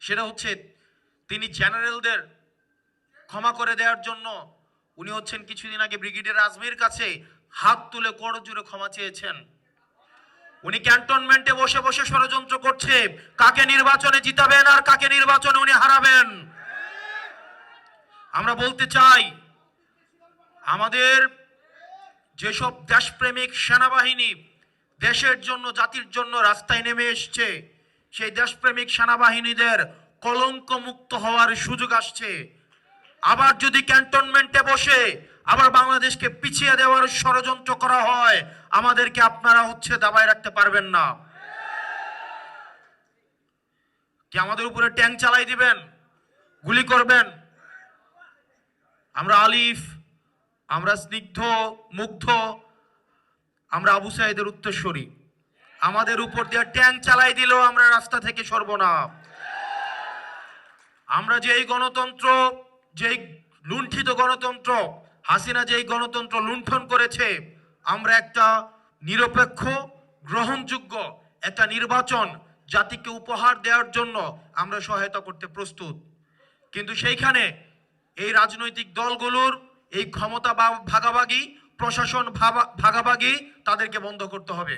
সেটা হচ্ছে তিনি জেনারেলদের ক্ষমা করে দেওয়ার জন্য উনি হচ্ছেন কিছুদিন আগে ব্রিগেডিয়ার আজমির কাছে হাত তুলে করো জুড়ে ক্ষমা চেয়েছেন। উনি ক্যান্টনমেন্টে বসে বসে ষড়যন্ত্র করছে, কাকে নির্বাচনে জিতাবেন আর কাকে নির্বাচনে উনি হারাবেন? আমরা বলতে চাই, আমাদের যেসব দেশপ্রেমিক সেনাবাহিনী দেশের জন্য, জাতির জন্য রাস্তায় নেমে এসছে সেই দেশপ্রেমিক সেনাবাহিনীদের কলঙ্ক মুক্ত হওয়ার সুযোগ আসছে। আবার যদি ক্যান্টনমেন্টে বসে আবার বাংলাদেশকে পিছিয়ে দেওয়ার ষড়যন্ত্র করা হয়, আমাদেরকে আপনারা হচ্ছে দাবায় রাখতে পারবেন না। কি আমাদের উপরে ট্যাঙ্ক চালাই দিবেন? গুলি করবেন? আমরা আলিফ, আমরা স্নিগ্ধ, মুগ্ধ, আমরা আবু সাইদের উত্তরস্বরী আমাদের উপর দিয়ে ট্যাঙ্ক চালাই দিলেও আমরা রাস্তা থেকে সরব না। আমরা যে এই গণতন্ত্র, যেই লুণ্ঠিত গণতন্ত্র, হাসিনা যেই গণতন্ত্র লুণ্ঠন করেছে, আমরা একটা নিরপেক্ষ, গ্রহণযোগ্য, একটা নির্বাচন জাতিকে উপহার দেওয়ার জন্য আমরা সহায়তা করতে প্রস্তুত। কিন্তু সেইখানে এই রাজনৈতিক দলগুলোর এই ক্ষমতা ভাগাভাগি, প্রশাসন ভাগাভাগি তাদেরকে বন্ধ করতে হবে।